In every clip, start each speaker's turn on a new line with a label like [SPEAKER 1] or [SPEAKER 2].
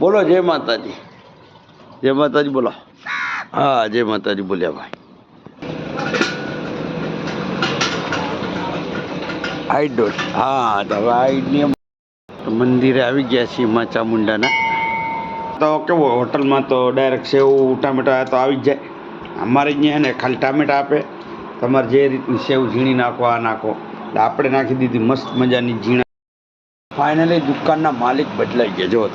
[SPEAKER 1] બોલો, જય માતાજી. જય માતાજી, બોલો. હા, જય માતાજી, બોલ્યા ભાઈ. ડોટ હા, તો હવે મંદિરે આવી ગયા છીએ માં ચામુંડાના તો કેવો હોટલમાં તો ડાયરેક્ટ સેવ, ટામેટા તો આવી જ જાય. અમારે અહીંયા ને ખાલી ટામેટા આપે. તમારે જે રીતની સેવ ઝીણી નાખો, આ નાખો. આપણે નાખી દીધી મસ્ત મજાની ઝીણા. ફાઇનલી દુકાનના માલિક બદલાઈ ગયા જો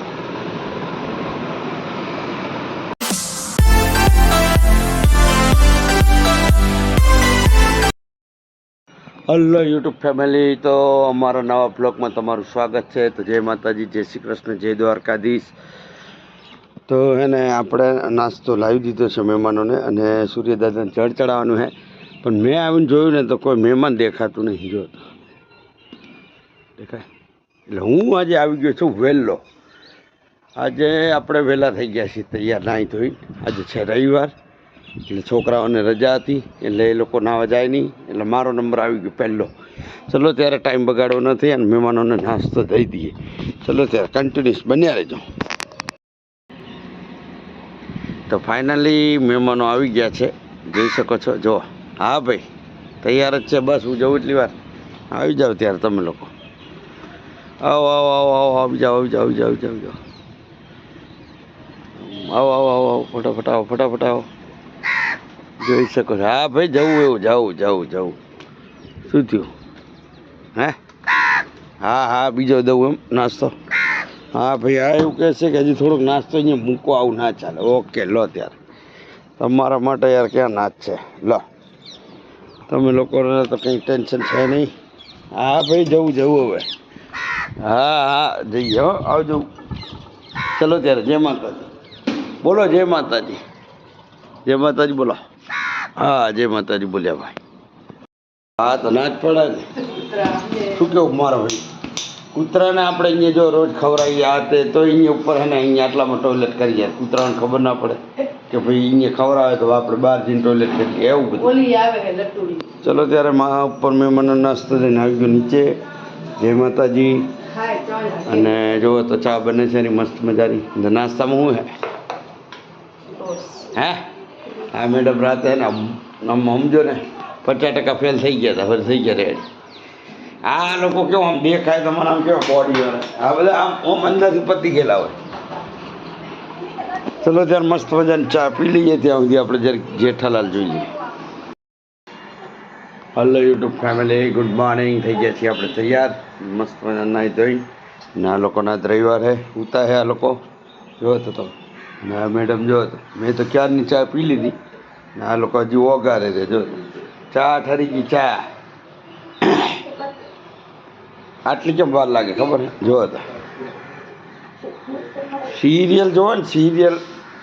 [SPEAKER 1] હલો, યુટ્યુબ ફેમિલી. તો અમારા નવા બ્લોગમાં તમારું સ્વાગત છે. તો જય માતાજી, જય શ્રી કૃષ્ણ, જય દ્વારકાધીશ. તો એને આપણે નાસ્તો લાવી દીધો છે મહેમાનોને અને સૂર્યદાદાને જળ ચડાવવાનું છે. પણ મેં આવીને જોયું ને તો કોઈ મહેમાન દેખાતું નહીં, જો. દેખાય? એટલે હું આજે આવી ગયો છું વહેલો. આજે આપણે વહેલા થઈ ગયા છીએ, તૈયાર નાહી ધોઈ આજે છે રવિવાર. એટલે છોકરાઓને રજા હતી, એટલે એ લોકો નાવા જાય નહીં, એટલે મારો નંબર આવી ગયો પહેલો. ચલો ત્યારે ટાઈમ બગાડવો નથી અને મહેમાનોને નાસ્તો દઈ દઈએ. ચલો ત્યારે કન્ટિન્યુઅસ બન્યા રહેજો. તો ફાઇનલી મહેમાનો આવી ગયા છે. જોઈ શકો છો જો હા ભાઈ, તૈયાર જ છે બસ, હું જાઉં એટલી વાર. આવી જાઓ ત્યારે તમે લોકો. આવો આવો આવો આવો આવી જાઓ આવી જાઓ આવી જાઓ આવી જાઓ. આવો આવો આવો આવો, ફટાફટ આવો ફટાફટ આવો. જોઈ શકો છો. હા, ભાઈ, જવું એવું, જવું જવું જવું. શું થયું? હે? હા હા, બીજો દઉં એમ, નાસ્તો. હા, ભાઈ, હા, એવું કહે છે કે હજી થોડોક નાસ્તો અહીંયા મૂકો આવું ના ચાલે. ઓકે, લો ત્યારે. તમારા માટે યાર ક્યાં નાચ છે? લો. તમે લોકોને તો કંઈ ટેન્શન છે નહીં. હા, ભાઈ, જવું જવું હવે. હા હા, જઈએ, હો, આવજો. ચલો ત્યારે, જય માતાજી. બોલો, જય માતાજી. જય માતાજી, બોલો. હા જય માતાજી બોલ્યા ભાઈ. હા તો ના જ પડે ને. શું કેવું મારો ભાઈ? કૂતરાને આપણે અહીંયા જો રોજ ખવડાવીએ આ તે તો અહીંયા ઉપર હે ને અહીંયા આટલામાં ટોયલેટ કરીએ કૂતરાને ખબર ના પડે કે ભાઈ અહીંયા ખવડાવે તો આપણે બહાર જઈને ટોયલેટ કરીએ એવું બધું. ચલો ત્યારે મા ઉપર મહેમાનો નાસ્તો લઈને આવી ગયો નીચે. જય માતાજી. અને જુઓ તો ચા બને છે એની મસ્ત મજાની. નાસ્તામાં શું હે? હે? હા મેડમ રાતે ને આમ સમજો ને, પચાસ ટકા ફેલ થઈ ગયા હતા, હવે થઈ ગયા રેડી આ લોકો કેવું આમ દેખાય તમારે આમ કેવા બોડી આ બધા આમ ઓમ અંદરથી પતી ગયેલા હોય. ચલો ત્યારે મસ્ત મજાની ચા પી લઈએ ત્યાં સુધી આપણે જરીક જેઠાલાલ જોઈ લઈએ. Hello YouTube family good morning થઈ ગયા છીએ આપણે તૈયાર. મસ્ત મજા નાહી ધોઈ. ને આ લોકોના રવિવાર હે. ઉતા હે આ લોકો. જો તો તમે. ને મેડમ જો મેં તો ક્યારની ચા પી લીધી? ને આ લોકો હજી ઓગારે છે જો. ચા ઠરી ગઈ ચા. આટલી કેમ વાર લાગે ખબર જો તો. સિરિયલ જોવો ને સિરિયલ.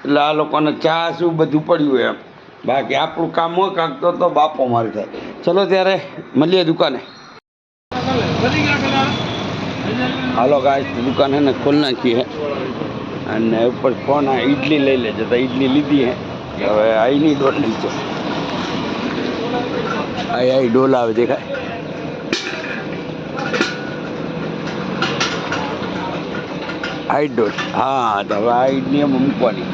[SPEAKER 1] એટલે આ લોકોને ચા શું બધું પડ્યું હોય એમ. બાકી આપણું કામ હોય કાંકતો તો બાપો મારી થાય ચલો ત્યારે મળીએ દુકાને. હાલો ગાય દુકાન હે ને ખોલ નાખી હે. અને ઉપર ફોન આ ઇડલી લઈ લેજો, તો ઇડલી લીધી હે. હવે આઈની ડોલ લીધો આઈ આઈ, ડોલ આવે, દેખાય. આઈ ડોલ. હા, તો હવે આ ઇડલી એમ મૂકવાની.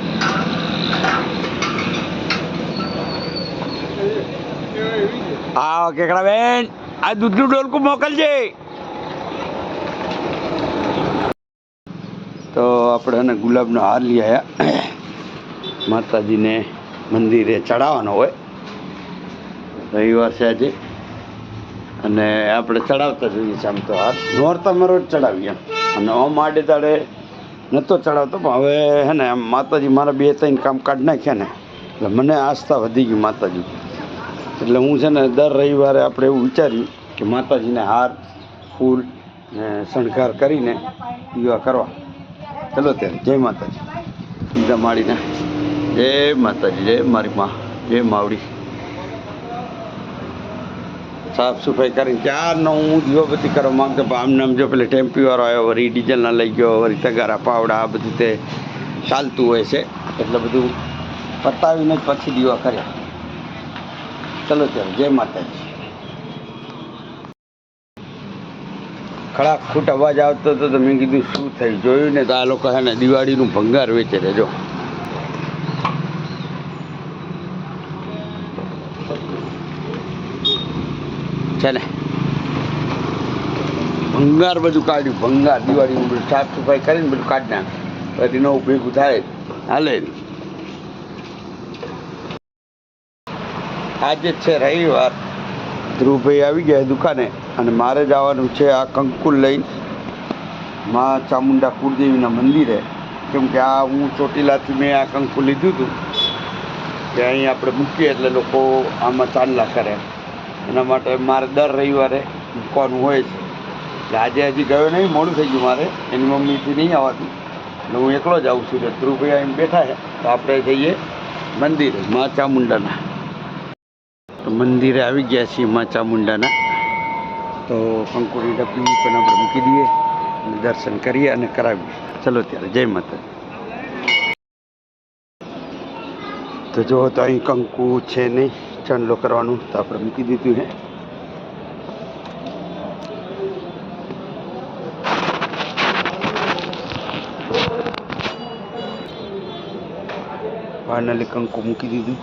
[SPEAKER 1] હા કેકડા બેન આ દૂધનું ડોલકું મોકલજે. તો આપણે એને ગુલાબનો હાર લઈ આવ્યા માતાજીને મંદિરે ચડાવવાનો હોય. રવિવાર છે આજે. અને આપણે ચડાવતા જોઈએ છીએ આમ તો હાર. નોરતામાં રોજ ચડાવીએ અને ઓમ આડે દાડે નહોતો ચડાવતો, પણ હવે હે ને આમ માતાજી મારા બે ત્રણ કામ કાઢ નાખ્યા ને, એટલે મને આસ્થા વધી ગઈ માતાજી. એટલે હું છે ને દર રવિવારે આપણે એવું વિચાર્યું કે માતાજીને હાર, ફૂલ ને શણગાર કરીને દીવા કરવા. ચલો ત્યારે જય માતાજી. બીજા માળીને. જય માતાજી, જય મારી માં, જય માવડી. સાફ સફાઈ કરીને ક્યારનો હું દીવાબત્તી કરવા માંગતો આમ જો પેલે ટેમ્પીવાળો આવ્યો વળી ડીઝલના લઈ ગયો વળી તગારા પાવડા, આ બધું તે ચાલતું હોય છે. એટલે બધું પતાવીને જ પછી દીવા કર્યા. ચલો ત્યારે, જય માતાજી. ખડાક ખૂટ અવાજ આવતો હતો તો મેં કીધું, શું થઈ જોયું ને તો આ લોકો હે ને દિવાળીનું ભંગાર વેચે છે, જો. છે ને? ભંગાર બધું કાઢ્યું, ભંગાર દિવાળીનું બધું સાફ સફાઈ કરીને બધું કાઢી નાખે પછી નવું ભેગું થાય, હાલે આજે છે રવિવાર. ધ્રુવભાઈ આવી ગયા દુકાને. અને મારે જવાનું છે આ કંકુલ લઈને મા ચામુંડા કુળદેવીના મંદિરે. કેમ કે આ હું ચોટીલાથી મેં આ કંકુ લીધું હતું. કે અહીં આપણે મૂકીએ એટલે લોકો આમાં ચાંદલા કરે. એના માટે મારે દર રવિવારે મૂકવાનું હોય છે. એટલે આજે હજી ગયો નહીં, મોડું થઈ ગયું મારે. એની મમ્મીથી નહીં આવવાતું એટલે હું એકલો જ આવું છું. ધ્રુવભાઈ અહીં બેઠા છે. તો આપણે જઈએ મંદિરે, મા ચામુંડાના. તો મંદિરે આવી ગયા છીએ, મા ચામુંડાના. તો કંકુની ડબ્બી પણ આપણે મૂકી દઈએ અને દર્શન કરીએ અને કરાવીએ. ચલો ત્યારે, જય માતા તો જો, તો અહીં કંકુ છે નહીં ચંડલો કરવાનું, તો આપણે મૂકી દીધું હે ફાઇનલી કંકુ મૂકી દીધું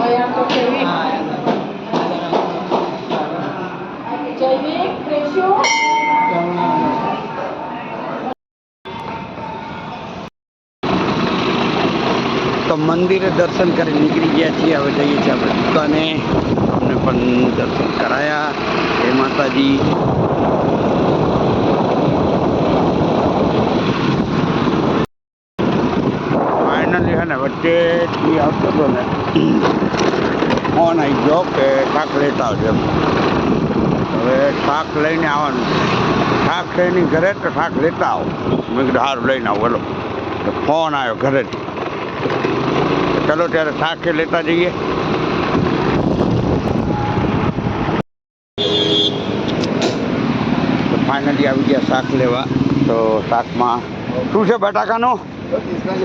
[SPEAKER 2] અહીંયા તો જૈવિક જૈવિક ફ્રેશો
[SPEAKER 1] તો મંદિરે દર્શન કરી નીકળી ગયા છીએ. હવે જઈએ છીએ આપણે દુકાને. અમને પણ દર્શન કરાયા. હે માતાજી. ફાઇનલી હે ને વચ્ચેથી આવતો હતો ને ફોન આવી ગયો કે શાક લેતા આવજો હવે શાક લઈને આવવાનું શાક લઈને ઘરે તો શાક લેતા આવો. મેં કીધું સારું લઈને આવો, બોલો. ફોન આવ્યો ઘરેથી. ચલો ત્યારે શાકે લેતા જઈએ. ફાઇનલી આવી ગયા શાક લેવા. તો શાકમાં શું છે બટાકાનો?
[SPEAKER 3] બે ત્રીસના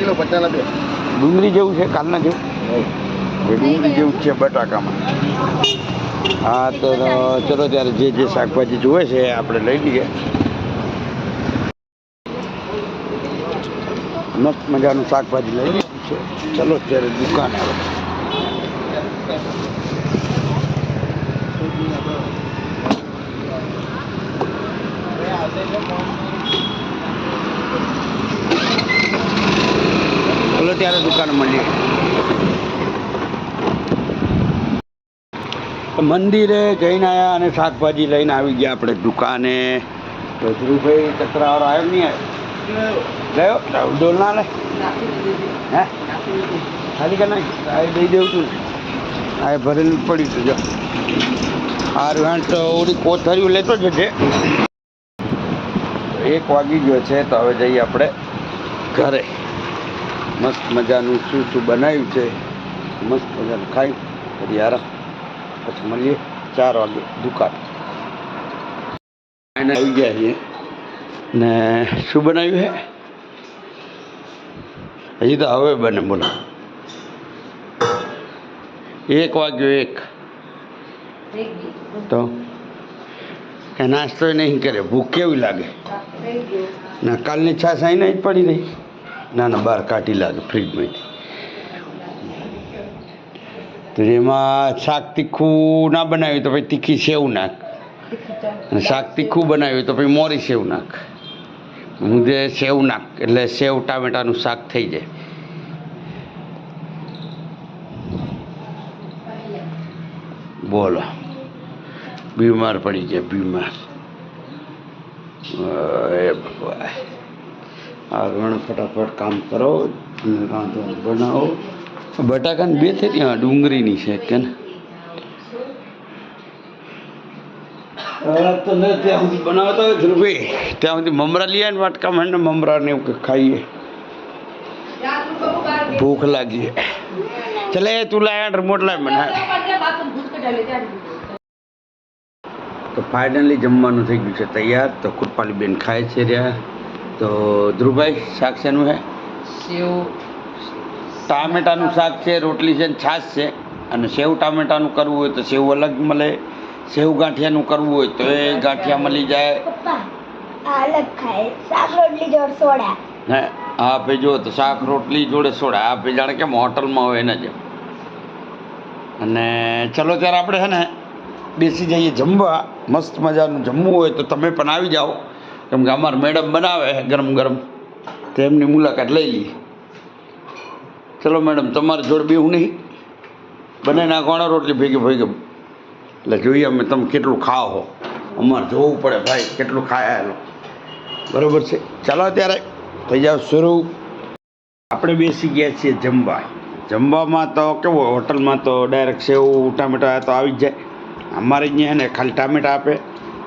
[SPEAKER 3] કિલો પચાસ
[SPEAKER 1] ડુંગળી જેવું છે, કાલના જેવું? ડુંગળી જેવું છે બટાકામાં. હા, તો ચલો ત્યારે જે જે શાકભાજી જોવે છે આપણે લઈ લઈએ. મસ્ત મજાનું શાકભાજી લઈ લીધું છે. ચલો ત્યારે દુકાન આવે. ચલો ત્યારે દુકાને મળીએ. મંદિરે જઈને આવ્યા અને શાકભાજી લઈને આવી ગયા આપણે દુકાને. ધ્રુવભાઈ ચક્રાવાળો આવ્યો નહીં આવ્યો ગયો ડોલના લે હે ખાલી કે નહીં આ દઈ દેવું છું આ ભરેલું પડ્યું હતું જો હારું હાણ તો ઓલી કોથળીઓ લેતો જજે એક વાગી ગયો છે તો હવે જઈએ આપણે ઘરે મસ્ત મજાનું શું શું બનાવ્યું છે મસ્ત મજાનું ખાઈ પછી આરામ પછી મળીએ ચાર વાગે દુકાન આવી ગયા છીએ ને શું બનાવ્યું હે? હજી તો હવે બને, બોલો. એક વાગ્યો એક. તો? કે નાસ્તો નહીં કરે, ભૂખ કેવી લાગે? ના, કાલની છાશ અહીં જ પડી રહી. ના ના, બહાર કાઢી લાગે ફ્રીજમાંથી. તો એમાં શાક તીખું ના બનાવ્યું તો પછી તીખી સેવ નાખ. અને શાક તીખું બનાવ્યું તો પછી મોરી સેવ નાખ. જે સેવ નાખ, એટલે સેવ ટામેટાનું શાક થઈ જાય. બોલો. બીમાર પડી ગયા બીમાર. એ ભગવાન. આગળ ફટાફટ કામ કરો રાંધો બનાવો. બટાકાની બે થઈ ડુંગળીની છે કે ને? તો ને ત્યાં સુધી બનાવતા હોય ધ્રુવી ત્યાં સુધી મમરા લઈ આવે ને વાટકામાં ને મમરા ને એવું ખાઈએ. ભૂખ લાગી ચલે તું લાય રિમોટ લાય મને તો ફાઇનલી જમવાનું થઈ ગયું છે તૈયાર. તો કૃપાલી બેન ખાય છે રહ્યા. તો ધ્રુવભાઈ શાક શેનું છે
[SPEAKER 2] સેવ.
[SPEAKER 1] ટામેટાનું શાક છે રોટલી છે ને છાશ છે. અને સેવ ટામેટાનું કરવું હોય તો સેવ અલગ મળે. સેવ ગાંઠિયાનું કરવું હોય તો એ ગાંઠિયા મળી જાય. હે હા ભાઈ જો તો શાક રોટલી જોડે સોડા. આ ભાઈ જાણે કેમ હોટલમાં હોય એના જેમ. અને ચલો ત્યારે આપણે છે ને બેસી જઈએ જમવા. મસ્ત મજાનું જમવું હોય તો તમે પણ આવી જાઓ. કેમ કે અમારા મેડમ બનાવે ગરમ ગરમ. તો એમની મુલાકાત લઈ લઈએ. ચલો મેડમ તમારી જોડે બેવું નહીં. બને નાખવાના રોટલી ભેગી ભેગી એટલે જોઈએ અમે તમે કેટલું ખાઓ અમારે જોવું પડે ભાઈ કેટલું ખાયા એનું બરોબર છે? ચાલો ત્યારે થઈ જાઓ શરૂ. આપણે બેસી ગયા છીએ જમવા. જમવામાં તો કેવું હોટલમાં તો ડાયરેક્ટ સેવ, ટામેટા તો આવી જ જાય. અમારે અહીંયા ને ખાલી ટામેટા આપે.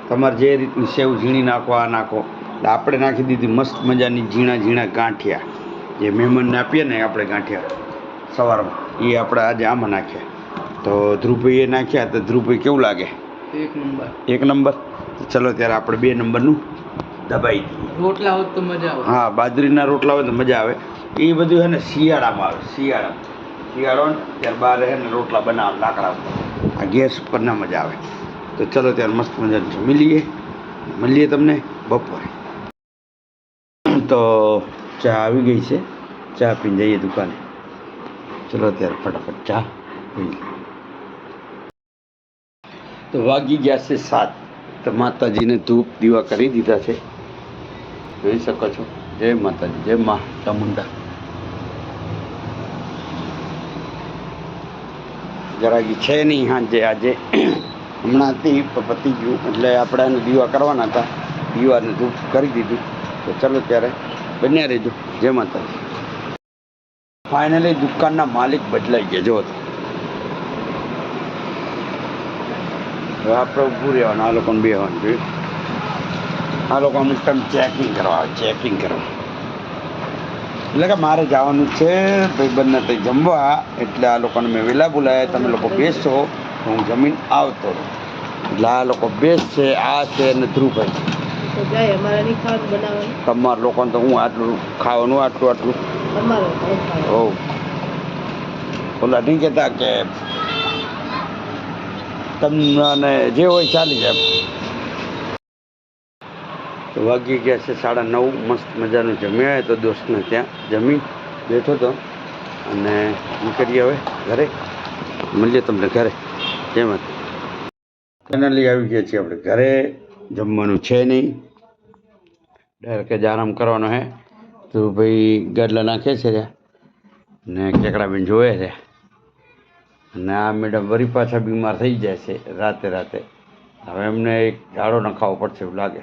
[SPEAKER 1] તમારે જે રીતની સેવ ઝીણી નાખો, આ નાખો. એટલે આપણે નાખી દીધી મસ્ત મજાની ઝીણા ઝીણા ગાંઠિયા. જે મહેમાનને આપીએ ને આપણે ગાંઠિયા સવારમાં, એ આપણે આજે આમાં નાખ્યા. તો ધ્રુવભાઈએ નાખ્યા તો ધ્રુવભાઈ કેવું લાગે?
[SPEAKER 2] એક નંબર.
[SPEAKER 1] એક નંબર? ચલો ત્યારે આપણે બે નંબરનું દબાઈ દઈએ.
[SPEAKER 2] રોટલા હોત તો મજા આવે.
[SPEAKER 1] હા બાજરીના રોટલા હોય તો મજા આવે. એ બધું હે ને શિયાળામાં આવે શિયાળામાં શિયાળો ને ત્યારે બહાર છે ને રોટલા બનાવે લાકડા આ ગેસ ઉપર ના મજા આવે. તો ચલો ત્યારે મસ્ત મજાનું જમી લઈએ મળીએ તમને બપોરે. તો ચા આવી ગઈ છે. ચા પીને જઈએ દુકાને. ચલો ત્યારે ફટાફટ ચા પી તો વાગી ગયા છે સાત. તો માતાજીને ધૂપ દીવા કરી દીધા છે. જોઈ શકો છો. જય માતાજી. જય મા ચામુંડા. જરાકી છે નહીં સાંજે, આજે. હમણાંથી પતી ગયું એટલે આપણે એને દીવા કરવાના હતા. દીવાને ધૂપ કરી દીધું. તો ચલો ત્યારે બન્યા રહેજો. જય માતાજી. ફાઇનલી દુકાનના માલિક બદલાઈ ગયા. જો હવે આપણે ઊભું રહેવાનું આ લોકોને બેવાનું જોયું આ લોકો અમુક ટાઈમ ચેકિંગ કરવા આવે ચેકિંગ કરવા. એટલે કે મારે જવાનું છે ભાઈબંધને ત્યાં જમવા એટલે આ લોકોને મેં વહેલા બોલાયા તમે લોકો બેસો હું જમીન આવતો એટલે આ લોકો બેસશે આ છે ને ધ્રુવભાઈ
[SPEAKER 2] તો
[SPEAKER 1] તમારા લોકોને તો હું આટલું ખાવાનું આટલું આટલું. હો ઓલા નહીં કહેતા કે તમને જે હોય ચાલી જાય વાગી ગયા છે સાડા નવ, મસ્ત મજાનું જમ્યા તો દોસ્તને ત્યાં જમી બેઠો તો અને નીકળીએ હવે ઘરે. મળીએ તમને ઘરે. જેમાં ફાઇનલી આવી ગયા છીએ આપણે ઘરે. જમવાનું છે નહીં. ડાયરેક્ટ જ આરામ કરવાનો હે. તો ભાઈ ગાડલા નાખે છે ને કેકડાબેન જોવે છે અને આ મેડમ વરી પાછા બીમાર થઈ જાય છે રાતે રાતે. હવે એમને એક ઝાડો નખાવો પડશે એવું લાગે.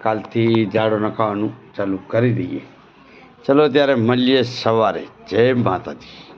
[SPEAKER 1] કાલથી ઝાડો નખાવાનું ચાલુ કરી દઈએ. ચલો ત્યારે મળીએ સવારે. જય માતાજી.